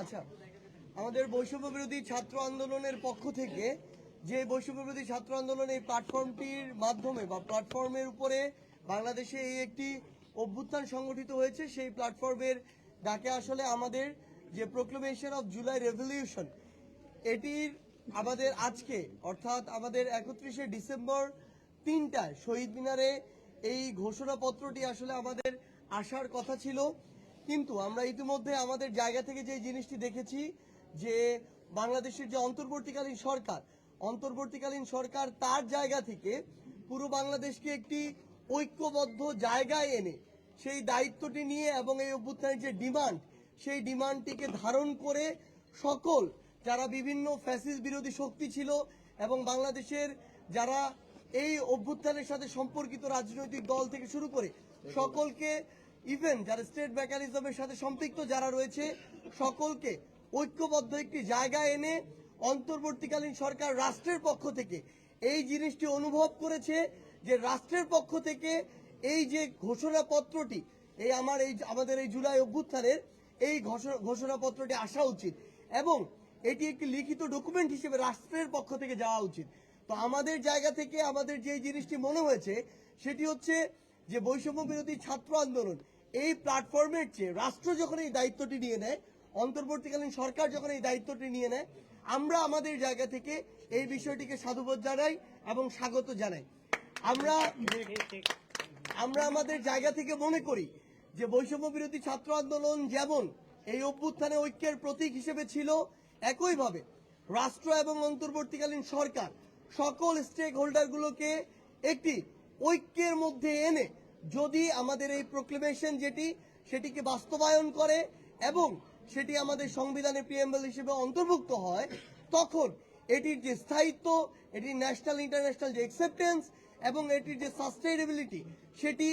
আচ্ছা আমাদের বৈষম্য বিরোধী ছাত্র আন্দোলনের পক্ষ থেকে যে বৈষম্য বিরোধী ছাত্র আন্দোলন এই প্ল্যাটফর্মটির মাধ্যমে বা প্ল্যাটফর্মের উপরে বাংলাদেশে এই একটি অভ্যুত্থান সংগঠিত হয়েছে, সেই প্ল্যাটফর্মের ডাকে আসলে আমাদের যে প্রোক্লেমেশন অফ জুলাই রেভলিউশন এটির আমাদের আজকে, অর্থাৎ আমাদের একত্রিশে ডিসেম্বর তিনটায় শহীদ মিনারে এই ঘোষণাপত্রটি আসলে আমাদের আসার কথা ছিল। কিন্তু আমরা ইতিমধ্যে আমাদের জায়গা থেকে যে জিনিসটি দেখেছি, যে বাংলাদেশের যে অন্তর্বর্তীকালীন সরকার অন্তর্বর্তীকালীন সরকার তার জায়গা থেকে পুরো বাংলাদেশকে একটি ঐক্যবদ্ধ জায়গায় এনে সেই দায়িত্বটি নিয়ে এবং এই অভ্যুত্থানের যে ডিমান্ড, সেই ডিমান্ডটিকে ধারণ করে সকল যারা বিভিন্ন ফ্যাসিস বিরোধী শক্তি ছিল এবং বাংলাদেশের যারা এই অভ্যুত্থানের সাথে সম্পর্কিত রাজনৈতিক দল থেকে শুরু করে সকলকে ইভেন যারা স্টেট মেকানিজমের সাথে সম্পৃক্ত যারা রয়েছে, সকলকে ঐক্যবদ্ধ একটি জায়গায় এনে অন্তর্বর্তীকালীন সরকার রাষ্ট্রের পক্ষ থেকে এই জিনিসটি অনুভব করেছে যে রাষ্ট্রের পক্ষ থেকে এই যে ঘোষণাপত্রটি, এই আমার এই, আমাদের এই জুলাই অভ্যুত্থানের এই ঘোষণা- ঘোষণাপত্রটি আসা উচিত এবং এটি একটি লিখিত ডকুমেন্ট হিসেবে রাষ্ট্রের পক্ষ থেকে যাওয়া উচিত। তো আমাদের জায়গা থেকে আমাদের যে জিনিসটি মনে হয়েছে, সেটি হচ্ছে যে বৈষম্য বিরোধী ছাত্র আন্দোলন, এই প্ল্যাটফর্মের চেয়ে রাষ্ট্র যখন এই দায়িত্বটি নিয়ে নেয়, অন্তর্বর্তীকালীন সরকার যখন এই দায়িত্বটি নিয়ে নেয়, আমরা আমাদের জায়গা থেকে এই বিষয়টিকে সাধুবোধ জানাই এবং স্বাগত জানাই। আমরা আমরা আমাদের জায়গা থেকে মনে করি যে বৈষম্য বিরোধী ছাত্র আন্দোলন যেমন এই অভ্যুত্থানে ঐক্যের প্রতীক হিসেবে ছিল, একইভাবে রাষ্ট্র এবং অন্তর্বর্তীকালীন সরকার সকল স্টেক হোল্ডারগুলোকে একটি ঐক্যের মধ্যে এনে যদি আমাদের এই প্রোক্লেমেশন যেটি, সেটিকে বাস্তবায়ন করে এবং সেটি আমাদের সংবিধানে প্রিএম্বল হিসেবে অন্তর্ভুক্ত হয়, তখন এটির যে স্থায়িত্ব, এটির ন্যাশনাল ইন্টারন্যাশনাল যে অ্যাকসেপ্টেন্স এবং এটির যে সাস্টেইনেবিলিটি সেটি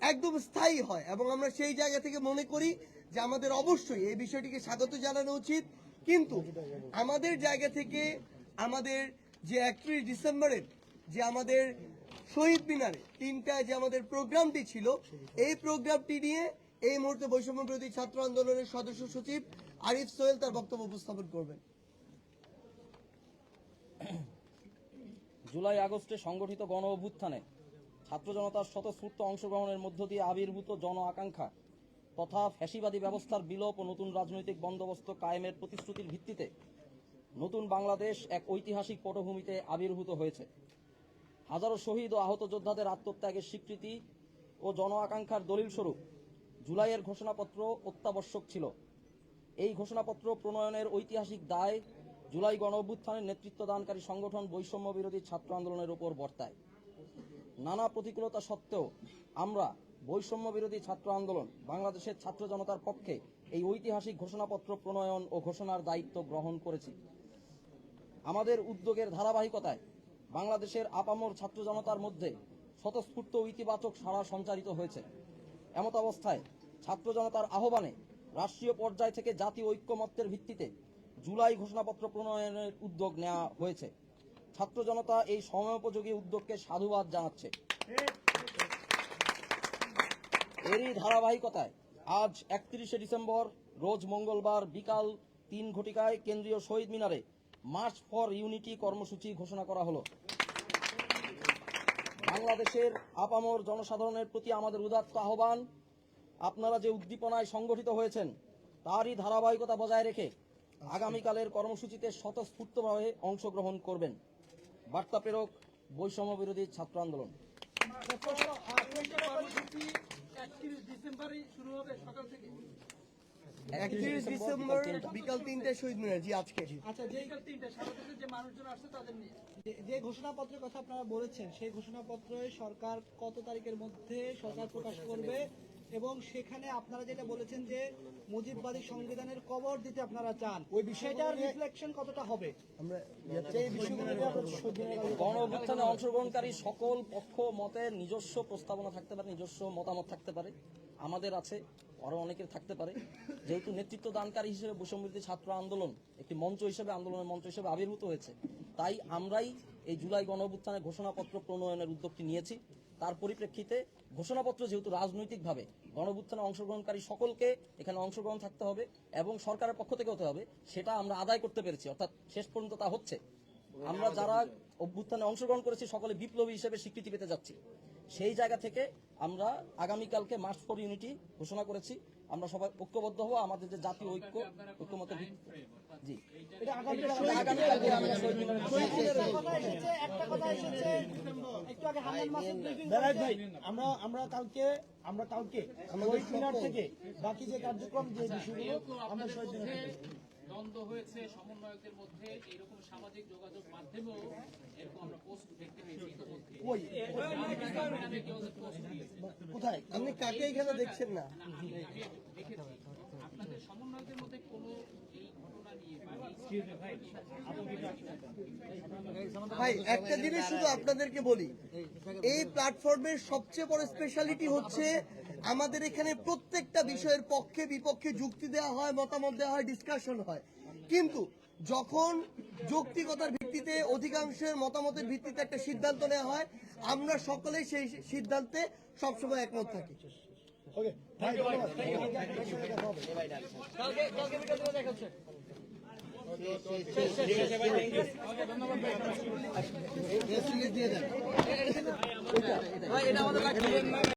একদম স্থায়ী হয়। এবং আমরা সেই জায়গা থেকে মনে করি যে আমাদের অবশ্যই এই বিষয়টিকে স্বাগত জানানো উচিত। কিন্তু আমাদের জায়গা থেকে আমাদের যে একত্রিশ ডিসেম্বরের যে আমাদের শহীদ মিনারে তিনটায় যে আমাদের প্রোগ্রামটি ছিল, এই প্রোগ্রামটি নিয়ে এই মুহূর্তে বৈষম্য বিরোধী ছাত্র আন্দোলনের সদস্য সচিব আরিফ সোহেল তার বক্তব্য উপস্থাপন করবেন। জুলাই আগস্টে সংগঠিত গণ অভ্যুত্থানে ছাত্র জনতার স্বতঃস্ফূর্ত অংশগ্রহণের মধ্য দিয়ে আবির্ভূত জন আকাঙ্ক্ষা তথা ফ্যাসিবাদী ব্যবস্থার বিলোপ ও নতুন রাজনৈতিক বন্দোবস্ত কায়েমের প্রতিশ্রুতির ভিত্তিতে নতুন বাংলাদেশ এক ঐতিহাসিক পটভূমিতে আবির্ভূত হয়েছে। হাজারো শহীদ ও আহত যোদ্ধাদের আত্মত্যাগের স্বীকৃতি ও জন আকাঙ্ক্ষার দলিল স্বরূপ জুলাইয়ের ঘোষণাপত্র অত্যাবশ্যক ছিল। এই ঘোষণাপত্র প্রণয়নের ঐতিহাসিক দায় জুলাই গণ অভ্যুত্থানের নেতৃত্ব দানকারী সংগঠন বৈষম্য বিরোধী ছাত্র আন্দোলনের উপর বর্তায়। নানা প্রতিকূলতা সত্ত্বেও আমরা বৈষম্য বিরোধী ছাত্র আন্দোলন বাংলাদেশের ছাত্র জনতার পক্ষে এই ঐতিহাসিক ঘোষণাপত্র প্রণয়ন ও ঘোষণার দায়িত্ব গ্রহণ করেছি। আমাদের উদ্যোগের ধারাবাহিকতায় বাংলাদেশের আপামর ছাত্র জনতার মধ্যে স্বতঃস্ফূর্ত ইতিবাচক সাড়া সঞ্চারিত হয়েছে। এমত অবস্থায় ছাত্র জনতার আহ্বানে রাষ্ট্রীয় পর্যায় থেকে জাতীয় ঐক্যমত্যের ভিত্তিতে জুলাই ঘোষণাপত্র প্রণয়নের উদ্যোগ নেওয়া হয়েছে। ছাত্র জনতা এই সময়োপযোগী উদ্যোগকে সাধুবাদ জানাচ্ছে। এরই ধারাবাহিকতায় আজ একত্রিশে ডিসেম্বর, রোজ মঙ্গলবার বিকাল তিন ঘটিকায় কেন্দ্রীয় শহীদ মিনারে মার্চ ফর ইউনিটি কর্মসূচি ঘোষণা করা হলো। বাংলাদেশের আপামর জনসাধারণের প্রতি আমাদের উদাত্ত আহ্বান। আপনারা যে উদ্দীপনায় সংগঠিত হয়েছেন, তারই ধারাবাহিকতা বজায় রেখে আগামীকালের কর্মসূচিতে স্বতঃস্ফূর্তভাবে অংশগ্রহণ করবেন। বার্তা প্রেরক, বৈষম্য বিরোধী ছাত্র আন্দোলন। শুরু হবে সকাল থেকে। একত্রিশ ডিসেম্বর বিকাল তিনটায় শহীদ মিনার জি আজকে আচ্ছা যে যে মানুষজন আসছে তাদের নিয়ে। যে- যে ঘোষণাপত্রের কথা আপনারা বলেছেন সেই ঘোষণাপত্রে সরকার কত তারিখের মধ্যে সরকার প্রকাশ করবে? এবং সেখানে আপনারা যেটা বলেছেন যে মুজিববাদী সংবিধানের কবর দিতে আপনারা চান ওই বিষয়টার রিফ্লেকশন কতটা হবে? আমরা গণ অভ্যুত্থানে অংশগ্রহণকারী সকল পক্ষ মতের নিজস্ব প্রস্তাবনা থাকতে পারে নিজস্ব মতামত থাকতে পারে আমাদের আছে আরও অনেকের থাকতে পারে। যেহেতু নেতৃত্ব দানকারী হিসেবে বৈষম্যবিরোধী ছাত্র আন্দোলন একটি মঞ্চ হিসেবে আন্দোলনের মঞ্চ হিসেবে আবির্ভূত হয়েছে তাই আমরাই এই জুলাই গণ অভ্যুত্থানের ঘোষণাপত্র প্রণয়নের উদ্যোগটি নিয়েছি। তার পরিপ্রেক্ষিতে ঘোষণাপত্র যেহেতু রাজনৈতিকভাবে গণভুত্থানে অংশগ্রহণকারী সকলকে এখানে অংশগ্রহণ থাকতে হবে এবং সরকারের পক্ষ থেকে হতে হবে, সেটা আমরা আদায় করতে পেরেছি। অর্থাৎ শেষ পর্যন্ত তা হচ্ছে। আমরা যারা অভ্যুত্থানে অংশগ্রহণ করেছি, সকলে বিপ্লবী হিসেবে স্বীকৃতি পেতে যাচ্ছি। সেই জায়গা থেকে আমরা আগামীকালকে মার্চ ফর ইউনিটি ঘোষণা করেছি। আমরা সবাই ঐক্যবদ্ধ হব আমাদের যে জাতীয় ঐক্য ঐক্যমতের ভিত্তি- জি। এটা আগামী আগামীকালকে আমরা আমরা আমরা কালকে আমরা কালকে থেকে বাকি যে কার্যক্রম যে বিষয়গুলো আমরা শহীদ দ্বন্দ্ব হয়েছে সমন্বয়কদের মধ্যে। এরকম সামাজিক যোগাযোগ মাধ্যমেও এরকম আমরা পোস্ট দেখতে পেয়েছি। কোথায়? আপনি কাকে এখানে দেখছেন না? ভাই, একটা জিনিস শুধু আপনাদেরকে বলি। এই প্ল্যাটফর্মের সবচেয়ে বড় স্পেশালিটি হচ্ছে আমাদের এখানে প্রত্যেকটা বিষয়ের পক্ষে বিপক্ষে যুক্তি দেওয়া হয়, মতামত দেওয়া হয় ডিসকাশন হয়। কিন্তু যখন যৌক্তিকতার ভিত্তিতে অধিকাংশের মতামতের ভিত্তিতে একটা সিদ্ধান্ত নেওয়া হয় আমরা সকলেই সেই সিদ্ধান্তে সবসময় একমত থাকি ধন্যবাদ